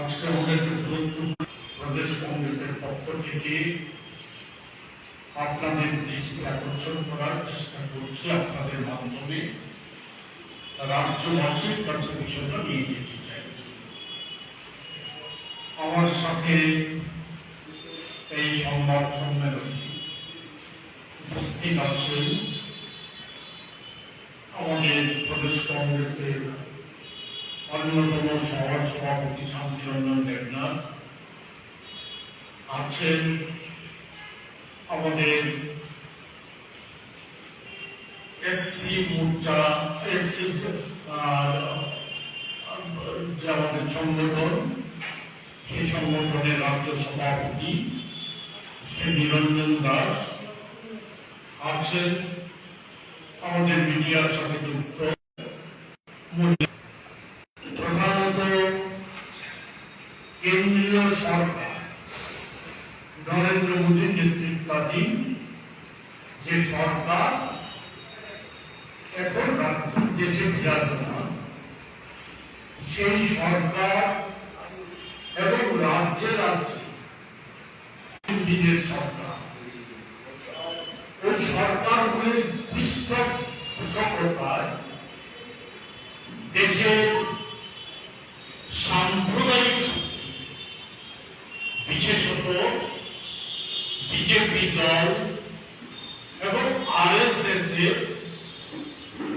আজকে আমাদের প্রদেশ কংগ্রেসের পক্ষ থেকে আপনাদের দৃষ্টি আকর্ষণ করার চেষ্টা করছি আপনাদের মাধ্যমে। রাজ্যবাসীর কাছে বিষয়টা নিয়ে যেতে চাই। আমার সাথে এই সংবাদ সম্মেলনে উপস্থিত আছেন আমাদের প্রদেশ কংগ্রেসের অন্যতম সহ সভাপতি শান্তিরঞ্জন দেবনাথ আছেন আমাদের এসসি মোর্চা, এসসি যে আমাদের সংগঠন, সেই সংগঠনের রাজ্য সভাপতি শ্রী নিরঞ্জন দাস আছেন আমাদের মিডিয়ার সাথে যুক্ত মহিলা প্রধানত কেন্দ্রীয় সরকার নরেন্দ্র মোদীর নেতৃত্বাধীন যে সরকার এখন রাজ্য- দেশে বিরাজমান সেই সরকার এবং রাজ্যে রাজ্যে দিনের সরকার। ওই সরকারগুলির পৃষ্ঠপোষকতায় দেশের সাম্প্রদায়িক বিশেষত বিজেপি দল এবং আরএসএস এর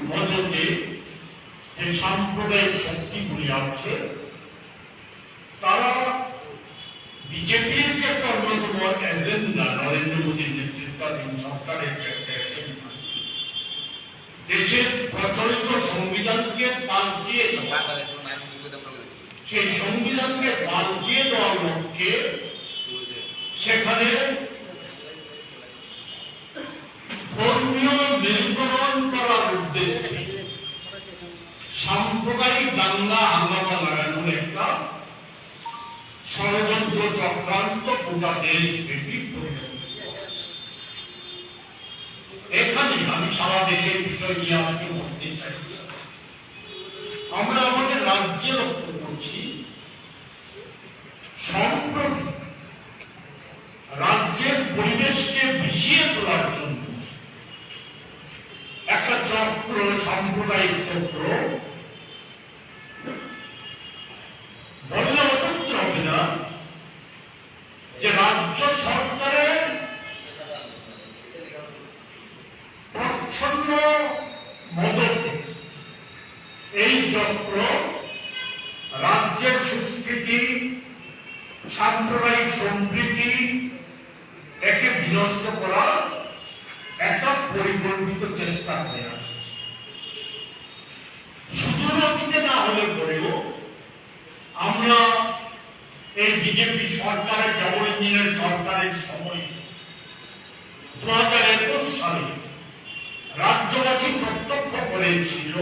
মদতে যে সাম্প্রদায়িক শক্তিগুলি আছে, তারা বিজেপির যে এজেন্ডা নরেন্দ্র মোদীর নেতৃত্বাধীন সরকারের দেশের প্রচলিত সংবিধানকে সেই সংবিধানকে দেওয়ার লক্ষ্যে সেখানে ধর্মীয় করার উদ্দেশ্যে সাম্প্রদায়িক দাঙ্গা হাঙ্গামা লাগানোর একটা ষড়যন্ত্র চক্রান্ত গোটা এখানে আমি সারা দেশের বিষয় নিয়ে আজকে বলতে চাইছি আমরা আমাদের রাজ্যে লক্ষ্য করছি সম্প্রতি রাজ্যের পরিবেশকে বিষিয়ে তোলার জন্য একটা চক্র, সাম্প্রদায়িক চক্র বললে অতন্ত্র হবে না যে রাজ্য সরকারের প্রচ্ছন্ন এই চক্র রাজ্যের সুস্থিতি সাম্প্রদায়িক সম্প্রীতি একে বিনষ্ট করা একটা পরিকল্পিত চেষ্টা করে আসছে। না হলে পরেও আমরা এই বিজেপি সরকারের, ডবল ইঞ্জিনের সরকারের সময় দু হাজার একুশ সালে রাজ্যবাসী প্রত্যক্ষ করেছিল,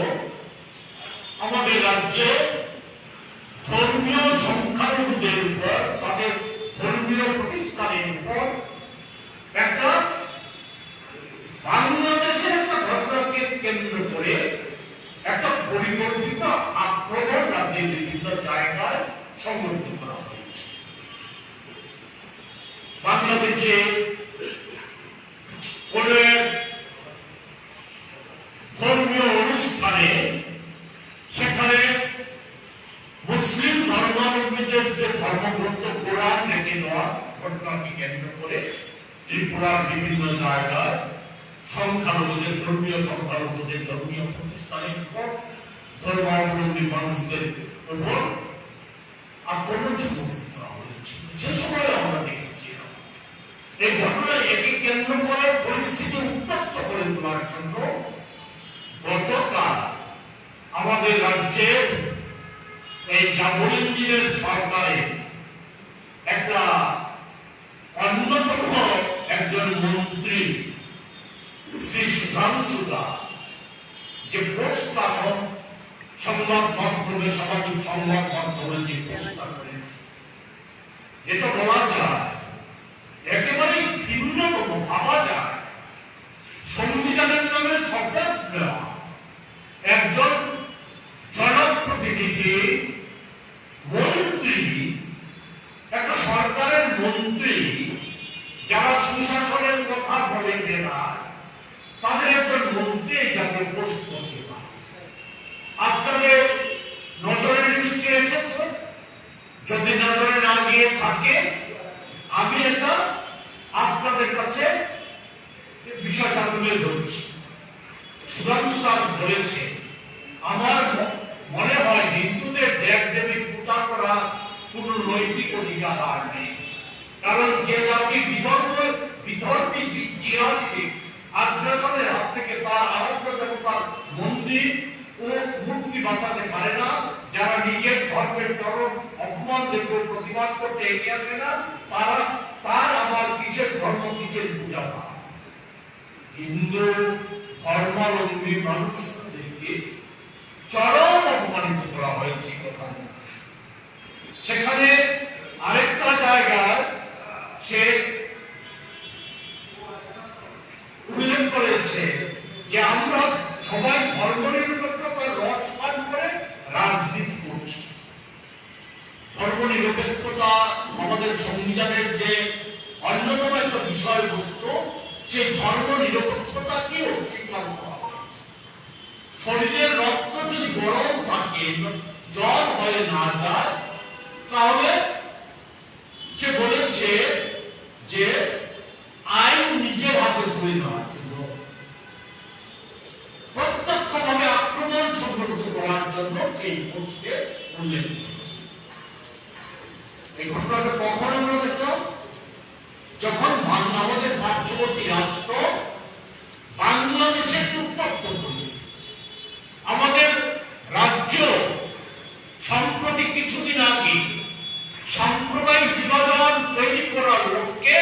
আমাদের রাজ্যে ধর্মীয় সংখ্যালঘুদের উপর, তাদের ধর্মীয় প্রতিষ্ঠানের উপর একটা বাংলাদেশের একটা ঘটনাকে কেন্দ্র করে একটা পরিকল্পিত আক্রমণ রাজ্যের বিভিন্ন জায়গায় সংগঠিত করা হয়েছে বাংলাদেশে কোন ধর্মীয় অনুষ্ঠানে সেখানে মুসলিম ধর্মাবলম্বীদের যে ধর্মগ্রন্থ কোরআন রেখে দেওয়া ঘটনাকে কেন্দ্র করে ত্রিপুরার বিভিন্ন জায়গায় সংখ্যালঘুদের, ধর্মীয় সংখ্যালঘুদের, ধর্মীয় প্রতিষ্ঠানের উপর ধর্মাবলম্বী মানুষদের উপর আক্রমণ সংঘটিত করা হয়েছে সে সময় আমরা দেখেছিলাম এই ঘটনা একে কেন্দ্র করে পরিস্থিতি উত্তপ্ত করে তোলার জন্য গতকাল আমাদের রাজ্যের এই ডাবল সরকারে একটা অন্যতম একজন মন্ত্রী, শ্রী সুধাংশু যে পোস্টটা সংবাদ মাধ্যমে, সামাজিক সংবাদ মাধ্যমে যে পোস্টটা করেছে। এটা বলা যায় ভাবা যায়, সংবিধানের নামে শপথ নেওয়া একজন জনপ্রতিনিধি মন্ত্রী সরকারের মন্ত্রী, যারা সুশাসনের কথা বলে বেড়ায় তাদের একজন মন্ত্রী এই জাতীয় পোস্ট করতে পারে। আপনাদের নজরে নিশ্চয় এসেছে? যদি নজরে না গিয়ে থাকে, আমি এটা আপনাদের কাছে বিষয়টা তুলে ধরছি। সুধাংশু বলেছে, আমার মনে হয় হিন্দুদের দেব দেবী পূজা করা কোন নৈতিক অধিকার আর নেই। কারণ যে জাতি বিধর্ম, বিধর্মী জিহাদিকে আগ্রাসনের হাত থেকে তার আরাধ্য দেবতার মন্দির ও মূর্তি বাঁচাতে পারে না, যারা নিজের ধর্মের চরম অপমান দেখে প্রতিবাদ করতে এগিয়ে আসে না, তারা, তার আবার কিসের ধর্ম, কিসের পূজা পায় হিন্দু, ধর্মাবলম্বী মানুষদেরকে চরম অপমানিত করা হয়েছে কথা। সেখানে আরেকটা জায়গায় সে উল্লেখ করেছে যে আমরা সবাই ধর্ম নিরপেক্ষতার রস পান করে রাজনীতি করছি। ধর্ম নিরপেক্ষতা আমাদের সংবিধানের যে অন্যতম একটা বিষয়বস্তু সেই ধর্ম নিরপেক্ষতাকেও স্বীকার করা শরীরের রক্ত যদি গরম থাকে, জ্বর হয়ে না যায়, তাহলে সে বলেছে যে আইন নিজের হাতে তুলে নেওয়ার জন্য, প্রত্যক্ষভাবে আক্রমণ সংগঠিত করার জন্য সেই পোস্টে উল্লেখ করেছে। এই ঘটনাটা কখন আমরা দেখলাম যখন আমাদের পার্শ্ববর্তী রাষ্ট্র বাংলাদেশের উত্তপ্ত পরিস্থিতি আমাদের রাজ্য সম্প্রতি কিছুদিন আগে সাম্প্রদায়িক বিভাজন তৈরি করার লক্ষ্যে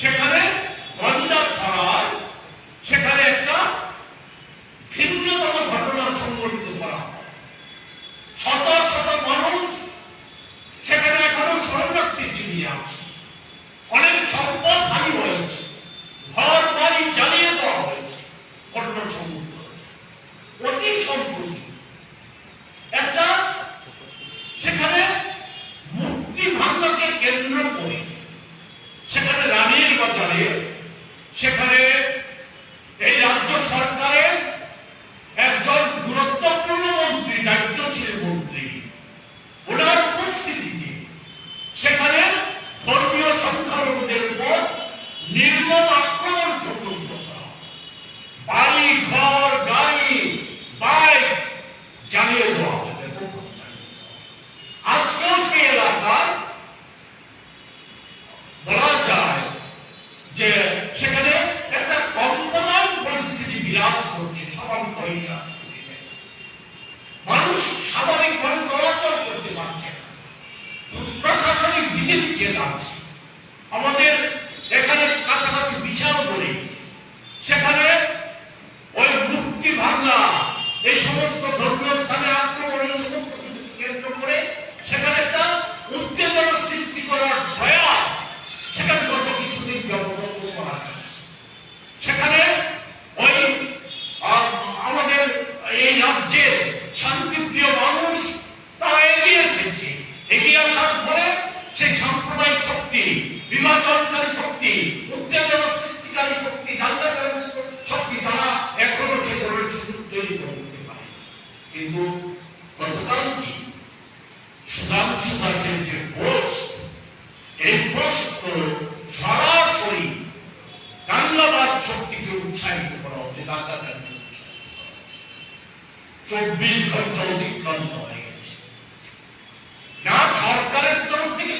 সেখানে গঞ্জা সেখানে একটা ভিন্নতম ঘটনা সংঘটিত করা শত শত মানুষ সেখানে এখনও শরণার্থী চিনিয়ে আছে। অনেক সম্পদ ஆய்வு বিধি আমাদের এখানে কাছাকাছি বিশাল করে। সেখানে ওই মুক্তি ভাঙা এই সমস্ত ধর্মীয় স্থানে আক্রমণ সমস্ত কিছু কেন্দ্র করে সেখানে একটা উত্তেজনা সৃষ্টি করার ভয়া সেখানে গত কিছুদিন করা যাচ্ছে সেখানে ওই আহ, আমাদের এই রাজ্যের শান্তিপ্রিয় মানুষ তারা এগিয়ে এসেছে এগিয়ে আসার পরে সেই সাম্প্রদায়িক শক্তি বিভাজনকারী শক্তি উত্তেজনা সৃষ্টিকারী শক্তি দাঙ্গাকারী শক্তি তারা এখনও সে ধরনের সুযোগ তৈরি করে উঠতে পারে কিন্তু গতকাল কি? সুধাংশু দাসের যে পোস্ট এই পোস্ট সরাসরি দাঙ্গাবাদ শক্তিকে উৎসাহিত করা হচ্ছে দাঙ্গাকারী চব্বিশ ঘণ্টা অতিক্রান্ত হয়ে গেছে। না সরকারের তরফ থেকে